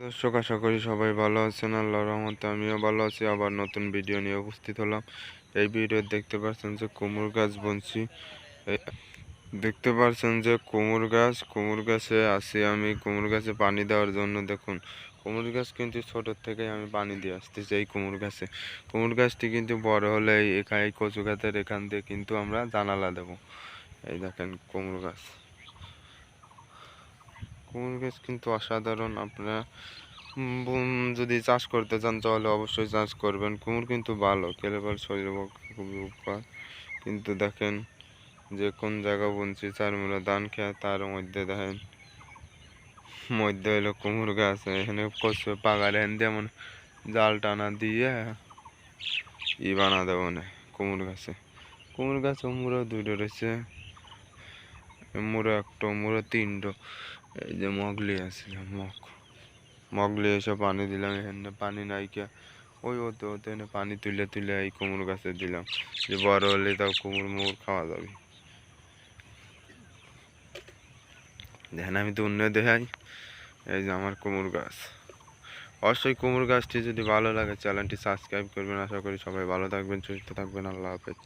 দর্শক, আশা করি সবাই ভালো আছেন। আল্লাহ রহমতে আমিও ভালো আছি। আবার নতুন ভিডিও নিয়ে উপস্থিত হলাম। এই ভিডিও দেখতে পাচ্ছেন যে কুমড় গাছ বনছি। দেখতে পাচ্ছেন যে কুমড় গাছ কুমড় গাছে আসি আমি। কুমড় গাছে পানি দেওয়ার জন্য দেখুন কুমড় গাছ কিন্তু ছোটোর থেকেই আমি পানি দিয়ে আসতেছি এই কুমড় গাছে। কুমড় গাছটি কিন্তু বড় হলে এই কচু গাছের এখান দিয়ে কিন্তু আমরা জানালা দেব। এই দেখেন কুমড় গাছ। কুমড় গাছ কিন্তু অসাধারণ। আপনারা যদি চাষ করতে চান তাহলে অবশ্যই চাষ করবেন। কুমড় কিন্তু ভালো, কেলেবার পক্ষে খুবই উপকার। কিন্তু দেখেন যে কোন জায়গা বুনছি চার মূলা ধান খেয়ে তার মধ্যে দেখেন, মধ্যে হলো কুমড় গাছ, এখানে কচু, পাগার, এখান দিয়ে জাল টানা দিয়ে ই বানা দেবো না কুমড় গাছে। কুমড় গাছ মুড়ো দুটো রয়েছে। মুড়ো একটা, মুড়ো তিনটো। এই যে মগলি আছে, মগ, মগলি এসে পানি দিলাম, এখানে পানি নাই কে ওই ওতে ওতে এনে পানি তুলে তুলে এই কুমড়ো গাছে দিলাম। যে বড় হলে তাও কুমড়ো মুড় খাওয়া যাবে। দেখেন, আমি তো অন্য দেখাই। এই যে আমার কুমড়ো গাছ। অবশ্যই কুমড়ো গাছটি যদি ভালো লাগে, চ্যানেলটি সাবস্ক্রাইব করবেন। আশা করি সবাই ভালো থাকবেন, সুস্থ থাকবেন। আল্লাহ হাফেজ।